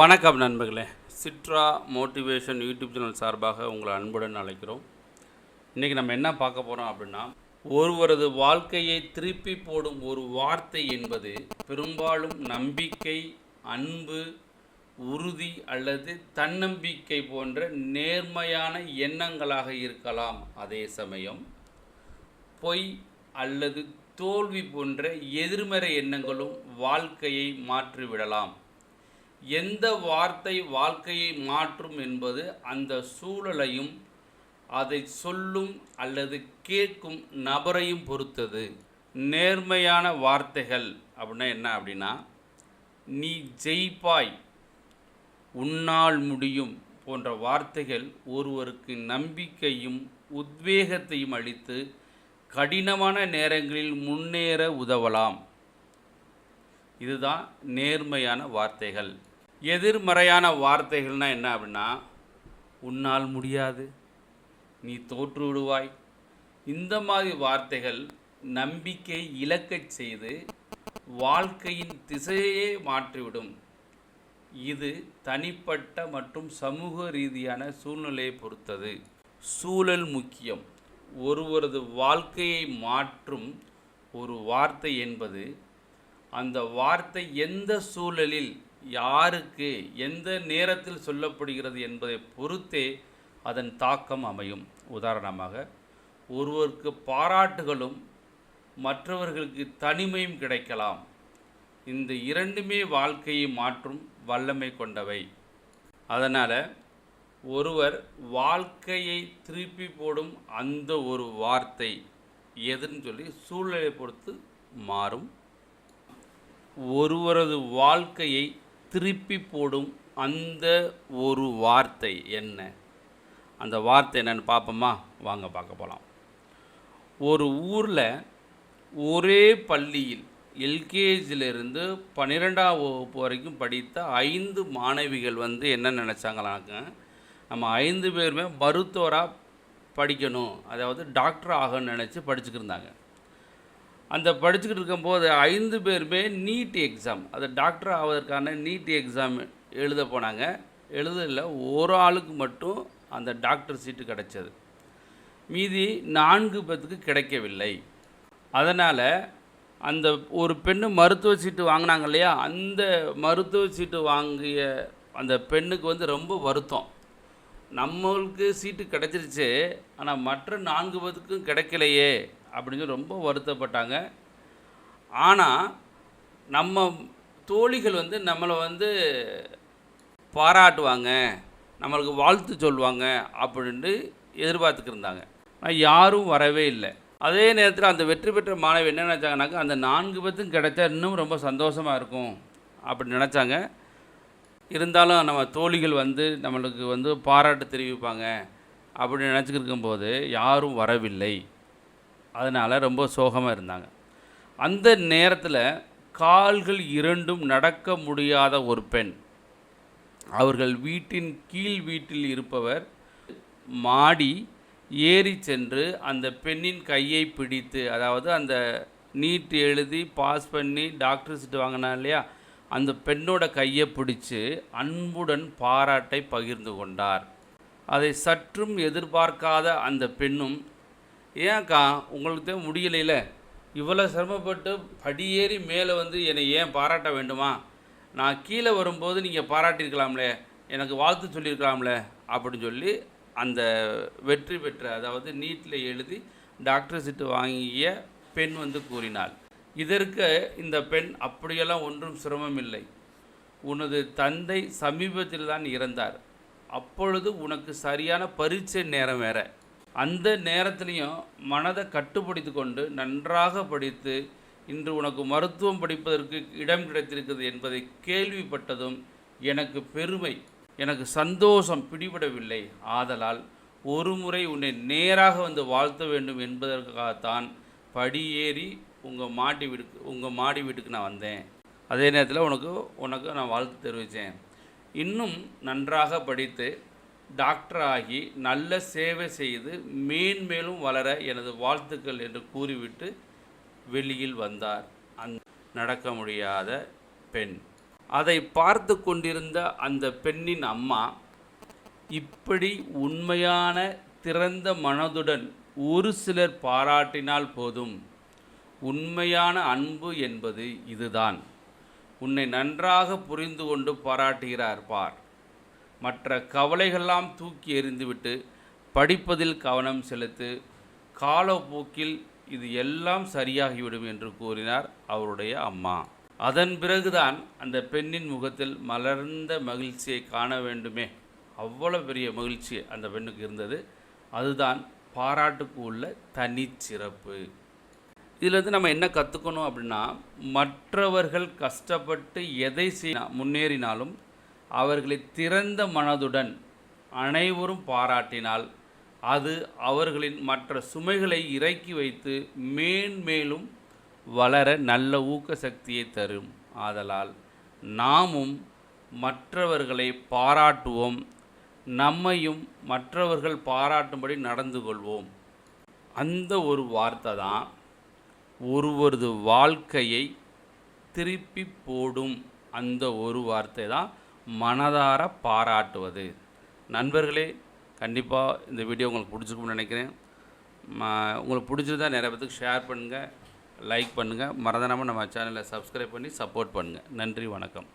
வணக்கம் நண்பர்களே. சிட்ரா motivation YouTube channel சார்பாக உங்களை அன்புடன் அழைக்கிறோம். இன்றைக்கி நம்ம என்ன பார்க்க போகிறோம் அப்படின்னா ஒருவரது வாழ்க்கையை திருப்பி போடும் ஒரு வார்த்தை என்பது பெரும்பாலும் நம்பிக்கை அன்பு உறுதி அல்லது தன்னம்பிக்கை போன்ற நேர்மையான எண்ணங்களாக இருக்கலாம் அதே சமயம். பொய் அல்லது தோல்வி போன்ற எதிர்மறை எண்ணங்களும் வாழ்க்கையை மாற்றிவிடலாம். எந்த வார்த்தை வாழ்க்கையை மாற்றும் என்பது அந்த சூழலையும் அதை சொல்லும் அல்லது கேட்கும் நபரையும் பொறுத்தது. நேர்மையான வார்த்தைகள் அப்படின்னா என்ன அப்படின்னா நீ ஜெயிப்பாய் உன்னால் முடியும் போன்ற வார்த்தைகள் ஒருவருக்கு நம்பிக்கையும் உத்வேகத்தையும் அளித்து கடினமான நேரங்களில் முன்னேற உதவலாம். இதுதான் நேர்மையான வார்த்தைகள். எதிர்மறையான வார்த்தைகள்னால் என்ன அப்படின்னா உன்னால் முடியாது. நீ தோற்று விடுவாய். இந்த மாதிரி வார்த்தைகள் நம்பிக்கை இழக்கச் செய்து வாழ்க்கையின் திசையே மாற்றிவிடும். இது தனிப்பட்ட மற்றும் சமூக ரீதியான சூழ்நிலையை பொறுத்தது. சூழல் முக்கியம். ஒருவரது வாழ்க்கையை மாற்றும் ஒரு வார்த்தை என்பது அந்த வார்த்தை எந்த சூழலில் யாருக்கு எந்த நேரத்தில் சொல்லப்படுகிறது என்பதை பொறுத்தே அதன் தாக்கம் அமையும். உதாரணமாக ஒருவருக்கு பாராட்டுகளும் மற்றவர்களுக்கு தனிமையும் கிடைக்கலாம். இந்த இரண்டுமே வாழ்க்கையை மாற்றும் வல்லமை கொண்டவை. அதனால் ஒருவர் வாழ்க்கையை திருப்பி போடும் அந்த ஒரு வார்த்தை எதுன்னு சொல்லி சூழ்நிலை பொறுத்து மாறும். ஒருவரது வாழ்க்கையை திருப்பி போடும் அந்த ஒரு வார்த்தை என்ன? அந்த வார்த்தை என்னென்னு பார்ப்போமா வாங்க பார்க்க போகலாம் ஒரு ஊரில் ஒரே பள்ளியில் எல்கேஜிலிருந்து பன்னிரெண்டாம் வகுப்பு வரைக்கும் படித்த ஐந்து மாணவிகள் வந்து என்ன நினச்சாங்களாக்க நம்ம ஐந்து பேருமே மருத்துவராக படிக்கணும். அதாவது டாக்டர் ஆகணும்னு நினச்சி படிச்சுக்கிருந்தாங்க அந்த படிச்சுக்கிட்டு இருக்கும்போது ஐந்து பேருமே நீட் எக்ஸாம். அது டாக்டர் ஆவதற்கான நீட் எக்ஸாம் எழுத போனாங்க. எழுதல ஒரு ஆளுக்கு மட்டும் அந்த டாக்டர் சீட்டு கிடைச்சது. மீதி நான்கு பேத்துக்கு கிடைக்கவில்லை. அதனால் அந்த ஒரு பெண்ணு மருத்துவ சீட்டு வாங்கினாங்க இல்லையா? அந்த மருத்துவ சீட்டு வாங்கிய அந்த பெண்ணுக்கு வந்து ரொம்ப வருத்தம். நம்மளுக்கு சீட்டு கிடச்சிருச்சு ஆனால் மற்ற நான்கு பேத்துக்கும் கிடைக்கலையே. அப்படின்னு சொல்லி ரொம்ப வருத்தப்பட்டாங்க. ஆனால் நம்ம தோழிகள் வந்து நம்மளை வந்து பாராட்டுவாங்க நம்மளுக்கு வாழ்த்து சொல்லுவாங்க அப்படின்ட்டு எதிர்பார்த்துக்கிருந்தாங்க ஆனால் யாரும் வரவே இல்லை. அதே நேரத்தில் அந்த வெற்றி பெற்ற மாணவி என்ன நினச்சாங்கனாக்கா அந்த நான்கு பேத்துக்கும் கிடைச்சா இன்னும் ரொம்ப சந்தோஷமாக இருக்கும் அப்படி நினச்சாங்க. இருந்தாலும் நம்ம தோழிகள் வந்து நம்மளுக்கு வந்து பாராட்டு தெரிவிப்பாங்க அப்படின்னு நினச்சிக்கிட்டு இருக்கும்போது யாரும் வரவில்லை. அதனால் ரொம்ப சோகமாக இருந்தாங்க. அந்த நேரத்தில் கால்கள் இரண்டும் நடக்க முடியாத ஒரு பெண். அவர்கள் வீட்டின் கீழ் வீட்டில் இருப்பவர் மாடி ஏறி சென்று அந்த பெண்ணின் கையை பிடித்து அதாவது அந்த நீட் எழுதி பாஸ் பண்ணி டாக்டர் சீட்டு வாங்கினா இல்லையா? அந்த பெண்ணோட கையை பிடிச்சு அன்புடன் பாராட்டை பகிர்ந்து கொண்டார். அதை சற்றும் எதிர்பார்க்காத அந்த பெண்ணும் ஏன்க்கா உங்களுக்கு தான் முடியலையில? இவ்வளோ சிரமப்பட்டு படியேறி மேலே வந்து என்னை ஏன் பாராட்ட வேண்டுமா? நான் கீழே வரும்போது நீங்கள் பாராட்டியிருக்கலாம்லே எனக்கு வாழ்த்து சொல்லியிருக்கலாம்ல அப்படின்னு சொல்லி அந்த வெற்றி பெற்ற அதாவது நீட்டில் எழுதி டாக்டர் சீட்டு வாங்கிய பெண் வந்து கூறினாள். இதற்கு இந்த பெண் அப்படியெல்லாம் ஒன்றும் சிரமம் இல்லை. உனது தந்தை சமீபத்தில் தான் இறந்தார். அப்பொழுது உனக்கு சரியான பரீட்சை நேரம் வேறு. அந்த நேரத்திலையும் மனதை கட்டுப்படுத்தி கொண்டு நன்றாக படித்து இன்று உனக்கு மருத்துவம் படிப்பதற்கு இடம் கிடைத்திருக்கிறது என்பதை கேள்விப்பட்டதும் எனக்கு பெருமை எனக்கு சந்தோஷம் பிடிபடவில்லை. ஆதலால் ஒரு முறை உன்னை நேராக வந்து வாழ்த்த வேண்டும் என்பதற்காகத்தான் படியேறி உங்கள் மாடி வீட்டுக்கு உங்கள் மாடி வீட்டுக்கு நான் வந்தேன். அதே நேரத்தில் உனக்கு உனக்கு நான் வாழ்த்து தெரிவித்தேன். இன்னும் நன்றாக படித்து டாக்டர் ஆகி நல்ல சேவை செய்து மேன்மேலும் வளர எனது வாழ்த்துக்கள் என்று கூறிவிட்டு வெளியில் வந்தார். அந் நடக்க முடியாத பெண். அதை பார்த்து கொண்டிருந்த அந்த பெண்ணின் அம்மா இப்படி உண்மையான திறந்த மனதுடன் ஒரு சிலர் பாராட்டினால் போதும். உண்மையான அன்பு என்பது இதுதான். உன்னை நன்றாக புரிந்து கொண்டு பாராட்டுகிறார் பார். மற்ற கவலைகள்லாம் தூக்கி எறிந்துவிட்டு படிப்பதில் கவனம் செலுத்து காலப்போக்கில் இது எல்லாம் சரியாகிவிடும் என்று கூறினார் அவருடைய அம்மா. அதன் பிறகுதான் அந்த பெண்ணின் முகத்தில் மலர்ந்த மகிழ்ச்சியை காண வேண்டுமே. அவ்வளோ பெரிய மகிழ்ச்சி அந்த பெண்ணுக்கு இருந்தது. அதுதான் பாராட்டுக்கு உள்ள தனிச்சிறப்பு. இதிலிருந்து நம்ம என்ன கற்றுக்கணும் அப்படின்னா மற்றவர்கள் கஷ்டப்பட்டு எதை செய்ய முன்னேறினாலும் அவர்களை திறந்த மனதுடன் அனைவரும் பாராட்டினால் அது அவர்களின் மற்ற சுமைகளை இறக்கி வைத்து மேன்மேலும் வளர நல்ல ஊக்க சக்தியை தரும். ஆதலால் நாமும் மற்றவர்களை பாராட்டுவோம். நம்மையும் மற்றவர்கள் பாராட்டும்படி நடந்து கொள்வோம். அந்த ஒரு வார்த்தை தான் ஒருவரது வாழ்க்கையை திருப்பி போடும். அந்த ஒரு வார்த்தை தான் மனதார பாராட்டுவது. நண்பர்களே கண்டிப்பாக இந்த வீடியோ உங்களுக்கு பிடிச்சிருக்கும்னு நினைக்கிறேன். உங்களுக்கு பிடிச்சிருந்தா நிறைய பேத்துக்கு ஷேர் பண்ணுங்கள் லைக் பண்ணுங்கள் மறந்துடாமல் நம்ம சேனலை சப்ஸ்கிரைப் பண்ணி சப்போர்ட் பண்ணுங்கள் நன்றி வணக்கம்.